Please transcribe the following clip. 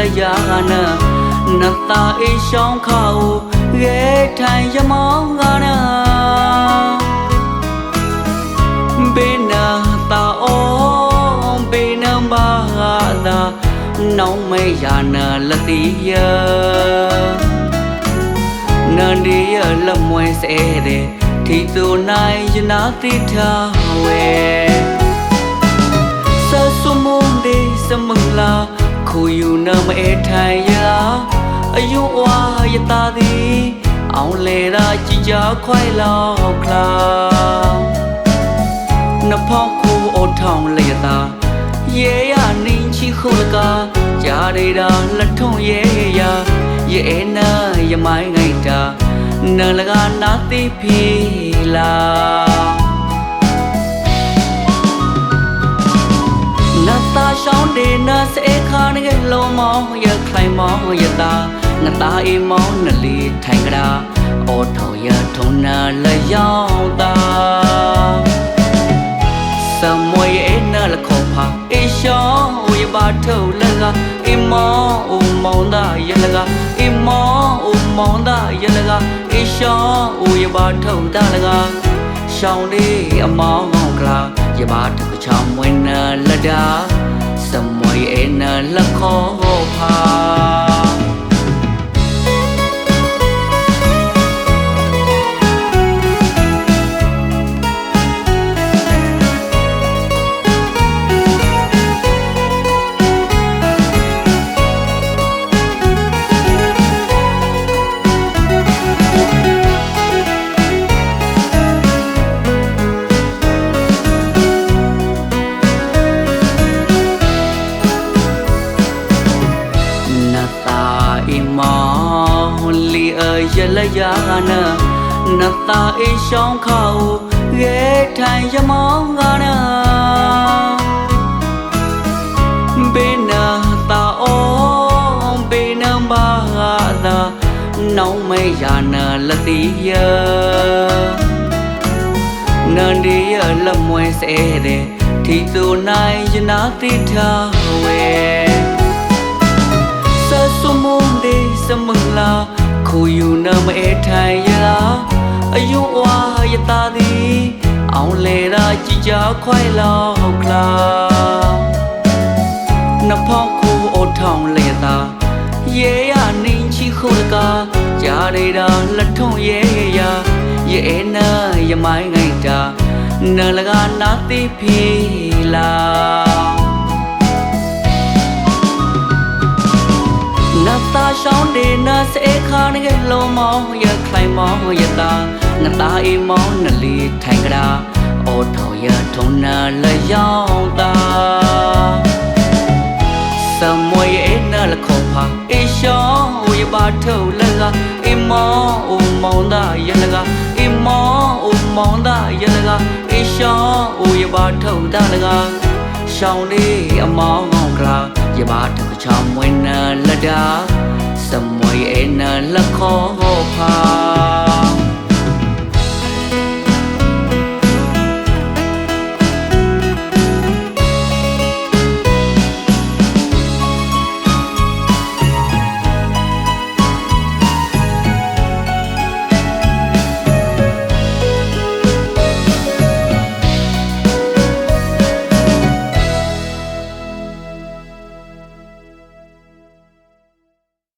နာနတာအေရှောင်းခါဦးရဲထိုင်ရမောင်းကနာဘေနာတာအောဘေနံဘာသာနောင်မေယာနာလတိယနန္ဒီယလမွဲစဲတဲ့ထီသူနိုင်ယနာတိထားဝဲ sa sumunde sa mangla khuyu na ma e thai ya ayu wa ya ta di အောင်လေရာကြည်ကြခွိုင်လောက်ခလာနဖောက်ခုအိုထောင်လေတာရေရနင်းချီခုလကကြားရတာလက်ထုံရေရရေနာရမိုင်းငိုက်တာနလကနာတိဖီလာ ဒေနစေခါနေလောမောင်းရခိုင်မောင်းရတာနတာအေမောင်းနလီထိုင်ကြတာအော်ထော်ရထုံနာလျောင်းတာစမွေအေနလခေါဖာအေရှောင်းဝေပါထုံလကအေမောင်းအိုမောင်းတာရလကအေမောင်းအိုမောင်းတာရလကအေရှောင်းဝေပါထုံတာလကရှောင်းလေးအမောင်းကလာရပါတကချောင်းဝင်နလဒါ စမွေအနလခောဖာ အယလယာနာနတာအီရှောင်းခေါရဲထိုင်ရမောင်းကနာဘေနာတာအောဘေနံဘာသာနောင်မေယာနာလတိယနန္ဒီယလမွဲစဲတဲ့ထီသူနိုင်ယနာတိထားဝဲ khuyu na ma e thai ya ayu wa ya ta di အောင်လေရာကြည်ကြခွိုင်လောက်ခလာနဖောက်ခုအိုထောင်လေတာရေရနင်းချီခုကကြားရတာလက်ထုံရေရရေနာရမိုင်းငိုက်တာနလကနာတိဖီလာ နတာရှောင်းဒေနစေခါနေလောမောင်းရခိုင်မောင်းရတာနတာအေမောင်းနလီထိုင်ကြတာအော်ထော်ရထုံနာလျောင်းတာစမွေအေနလခေါဖာအေရှောင်းဝေပါထုံလကအေမောင်းအိုမောင်းတာရလကအေမောင်းအိုမောင်းတာရလကအေရှောင်းဝေပါထုံတာလကရှောင်းလေးအမောင်း အောင်ကလာရပါတကချောင်းဝင်နလဒါစမွေအနလခောဖာ